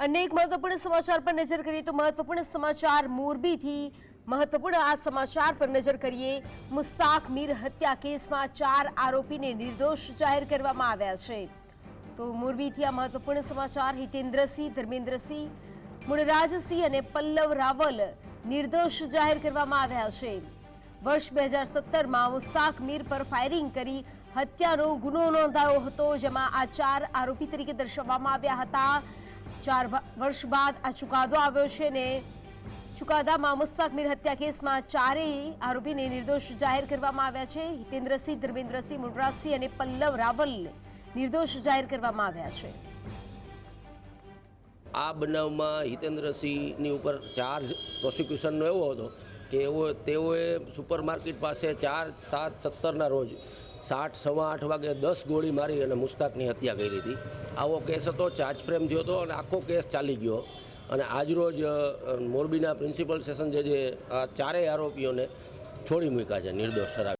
અનેક મહત્વપૂર્ણ સમાચાર પર નજર કરીએ તો મહત્વપૂર્ણ સમાચાર મોરબીથી મહત્વપૂર્ણ આ સમાચાર પર નજર કરીએ. મુસ્તાક મીર હત્યા કેસમાં ચાર આરોપીને નિર્દોષ જાહેર કરવામાં આવ્યા છે. તો મોરબીથી આ મહત્વપૂર્ણ સમાચાર હિતેન્દ્રસિંહ, ધર્મેન્દ્રસિંહ, મુણરાજસિંહ અને પલ્લવ રાવલ નિર્દોષ જાહેર કરવામાં આવ્યા છે. વર્ષ બે હજાર સત્તરમાં મુસ્તાક મીર પર ફાયરિંગ કરી હત્યાનો ગુનો નોંધાયો હતો, જેમાં આ ચાર આરોપી તરીકે દર્શાવવામાં આવ્યા હતા. ચાર વર્ષ બાદ આ ચુકાદો આવ્યો છે ને ચુકાદામાં મુસ્તાક મીર હત્યા કેસમાં ચારેય આરોપીને નિર્દોષ જાહેર કરવામાં આવ્યા છે. હિતેન્દ્રસિંહ, ધર્મેન્દ્રસિંહ મુનરાજસિંહ અને પલ્લવ રાવલને નિર્દોષ જાહેર કરવામાં આવ્યા છે. આ બનાવમાં હિતેન્દ્રસિંહની ઉપર ચાર્જ પ્રોસિક્યુશનનો એવો હતો કે એવો, તેઓએ સુપરમાર્કેટ પાસે ચાર, સાત, સત્તરના રોજ સાઠ સવા આઠ વાગે દસ ગોળી મારી અને મુસ્તાકની હત્યા કરી હતી. આવો કેસ હતો ચાર્જ ફ્રેમ થયો હતો અને આખો કેસ ચાલી ગયો. અને આજરોજ મોરબીના પ્રિન્સિપલ સેશન જજે આ ચારેય આરોપીઓને છોડી મૂક્યા છે, નિર્દોષ ઠરાવી